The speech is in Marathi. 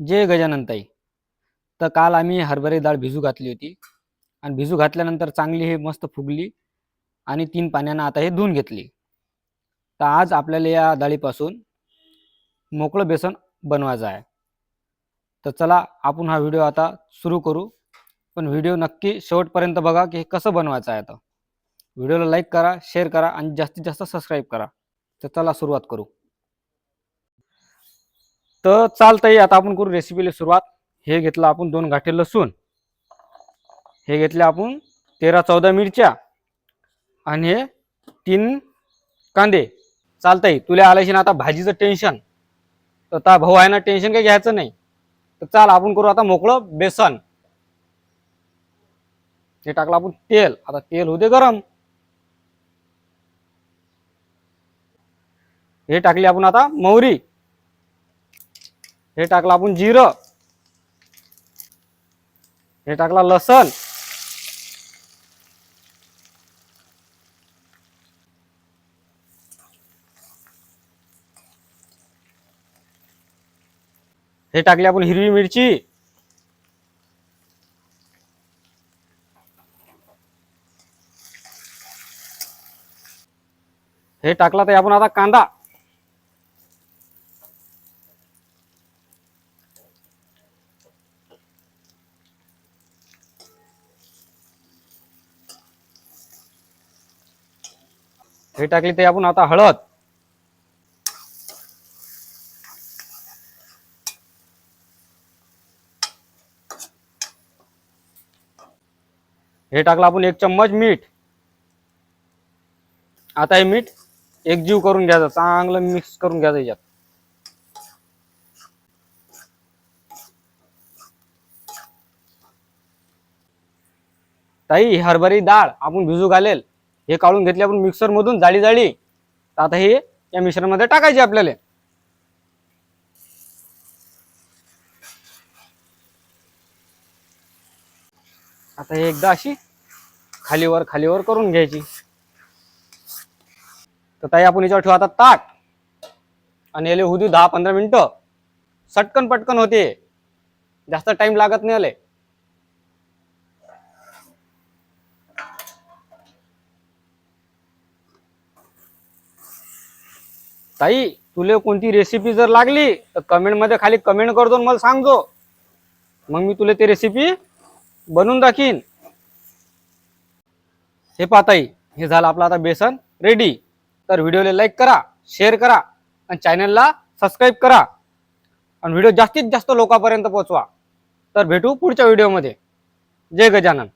जय गजानन ताई तर काल आम्ही हरभरे डाळ भिजू घातली होती. आणि भिजू घातल्यानंतर चांगली हे मस्त फुगली आणि तीन पाण्यानं आता हे धुवून घेतली. तर आज आपल्याला या डाळीपासून मोकळं बेसन बनवायचं आहे. तर चला आपण हा व्हिडिओ आता सुरू करू. पण व्हिडिओ नक्की शेवटपर्यंत बघा की हे कसं बनवायचं आहे आता. व्हिडिओला लाईक करा शेअर करा आणि जास्तीत जास्त सबस्क्राईब करा. तर चला सुरुवात करू. तर चालतंय आता आपण करू रेसिपीला सुरुवात. हे घेतलं आपण दोन घाटे लसूण. हे घेतले आपण तेरा चौदा मिरच्या आणि हे तीन कांदे. चालतंय तुला आल्याशी ना आता भाजीचं टेन्शन तर आता भाऊ आहे ना टेन्शन काही घ्यायचं नाही. तर चाल आपण करू आता मोकळं बेसन. हे टाकलं आपण तेल. आता तेल होते गरम. हे टाकली आपण आता मोहरी हे टाकलं आपण जिरं. हे टाकला लसण. हे टाकली आपण हिरवी मिरची. हे टाकला तर आपण आता कांदा. हे टाकली ते आपण आता हळद. हे टाकलं आपण एक चम्मच मीठ. आता हे मीठ एकजीव करून घ्यायचं चांगलं मिक्स करून घ्यायचं याच्यात. ताई हरभरी डाळ आपण भिजू घालेल. हे काढून घेतले आपण मिक्सर मधून जाळी जाळी तर आता हे या मिश्रणामध्ये टाकायचे आपल्याला. आता हे एकदा अशी खालीवर खालीवर करून घ्यायची. तर ताई आपण याच्यावर ठेवू आता ताट. आणि याले होऊ देऊ दहा पंधरा मिनटं. सटकन पटकन होते. जास्त टाइम लागत नाही आले ताई तुले कोणती रेसिपी जर लागली तर कमेंटमध्ये खाली कमेंट करतो आणि मला सांगतो. मग मी तुला ती रेसिपी बनवून दाखीन. हे पाताई हे झालं आपलं आता बेसन रेडी तर व्हिडिओला लाईक करा शेअर करा आणि चॅनलला सबस्क्राईब करा. आणि व्हिडिओ जास्तीत जास्त लोकांपर्यंत पोहोचवा. तर भेटू पुढच्या व्हिडिओमध्ये जय गजानन.